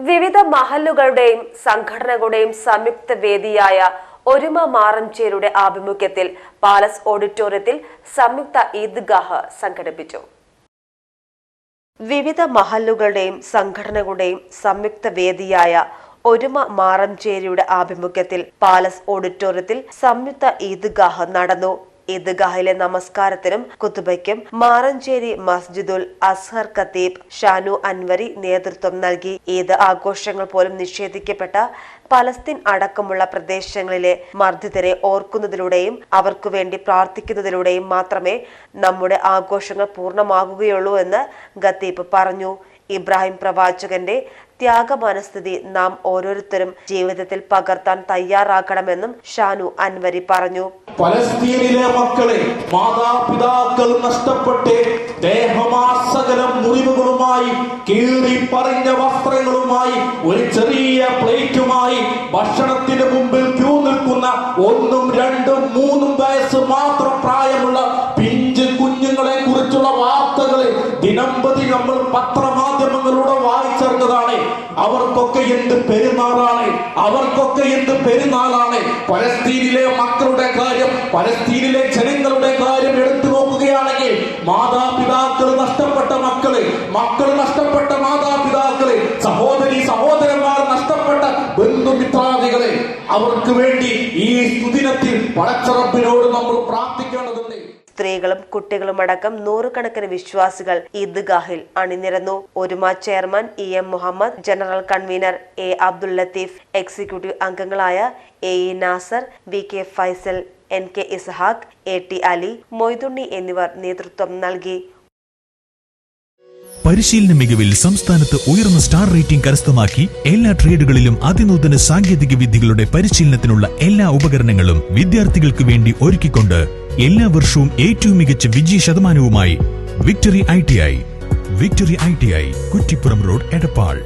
വിവിധ മഹല്ലുകളുടെയും സംഘടനകളുടെയും സംയുക്ത വേദിയായ ഒരുമ മാറഞ്ചേരിയുടെ ആഭിമുഖ്യത്തിൽ പാലസ് ഓഡിറ്റോറിയത്തിൽ സംയുക്ത ഈദ്ഗാഹ് സംഘടിപ്പിച്ചു. വിവിധ മഹല്ലുകളുടെയും സംഘടനകളുടെയും സംയുക്ത വേദിയായ ഒരുമ മാറഞ്ചേരിയുടെ ആഭിമുഖ്യത്തിൽ പാലസ് ഓഡിറ്റോറിയത്തിൽ സംയുക്ത ഈദ്ഗാഹ് നടന്നു. ഈദ്ഗാഹിലെ നമസ്കാരത്തിനും കുത്തുബയ്ക്കും മാറഞ്ചേരി മസ്ജിദുൽ അസ്ഹർ ഖത്തീബ് ഷാനു അൻവരി നേതൃത്വം നൽകി. ഈദ് ആഘോഷങ്ങൾ പോലും നിഷേധിക്കപ്പെട്ട പലസ്തീൻ അടക്കമുള്ള പ്രദേശങ്ങളിലെ മർദ്ദിതരെ ഓർക്കുന്നതിലൂടെയും അവർക്കു വേണ്ടി പ്രാർത്ഥിക്കുന്നതിലൂടെയും മാത്രമേ നമ്മുടെ ആഘോഷങ്ങൾ പൂർണമാകുകയുള്ളൂ എന്ന് ഖത്തീബ് പറഞ്ഞു. ഇബ്രാഹിം പ്രവാചകന്റെ ത്യാഗ മനസ്ഥിതി നാം ഓരോരുത്തരും ജീവിതത്തിൽ പകർത്താൻ തയ്യാറാക്കണമെന്നും ഷാനു അൻവരി പറഞ്ഞു. പലസ്തീനിലെ മക്കളെ മാതാപിതാക്കൾ നഷ്ടപ്പെട്ട് ദേഹമാസകലം മുറിവുകളുമായി കീറി പറഞ്ഞ വസ്ത്രങ്ങളുമായി ഒരു ചെറിയ പ്ലേറ്റുമായി ഭക്ഷണത്തിന് മുമ്പിൽ ക്യൂ നിൽക്കുന്ന ഒന്നും രണ്ടും മൂന്നും വയസ്സ് മാത്രം പ്രായമുള്ള പിഞ്ച് കുഞ്ഞുങ്ങളെ കുറിച്ചുള്ള വാർത്തകൾ ദിനംപ്രതി നമ്മൾ വായിച്ചറിഞ്ഞതാണ് അവർക്കൊക്കെ എന്ത് പെരുന്നാളാണ്? അവർക്കൊക്കെ എന്ത് പെരുന്നാളാണ്? പലസ്തീനിലെ മക്കളുടെ കാര്യം പലസ്തീനിലെ ജനങ്ങളുടെ കാര്യം എടുത്തു നോക്കുകയാണെങ്കിൽ മാതാപിതാക്കൾ നഷ്ടപ്പെട്ട മക്കൾ മക്കൾ നഷ്ടപ്പെട്ട മാതാപിതാക്കൾ സഹോദരി സഹോദരന്മാർ നഷ്ടപ്പെട്ട ബന്ധുമിത്രാദികളെ. അവർക്ക് വേണ്ടി ഈ സുദിനത്തിൽ പടച്ചറപ്പിനോട് നമ്മൾ കുട്ടികളും അടക്കം നൂറുകണക്കിന് വിശ്വാസികൾ ഈദ്ഗാഹിൽ അണിനിരന്നു. Oruma chairman E M Muhammad general convener A Abdul Latheef executive അംഗങ്ങളായ A E Nasar V K Faisal N K Ishaq A T Ali Moythunni എന്നിവർ നേതൃത്വം നൽകി. പരിശീലന മികവിൽ സംസ്ഥാനത്ത് ഉയർന്ന സ്റ്റാർ റേറ്റിംഗ് കരസ്ഥമാക്കി എല്ലാ ട്രേഡുകളിലും അതിനൂതന സാങ്കേതിക വിദ്യകളുടെ പരിശീലനത്തിനുള്ള എല്ലാ ഉപകരണങ്ങളും വിദ്യാർത്ഥികൾക്ക് വേണ്ടി ഒരുക്കിക്കൊണ്ട് എല്ലാ വർഷവും ഏറ്റവും മികച്ച വിജയ ശതമാനവുമായി victory I T I. Victory I T I Kuttippuram road Edappal.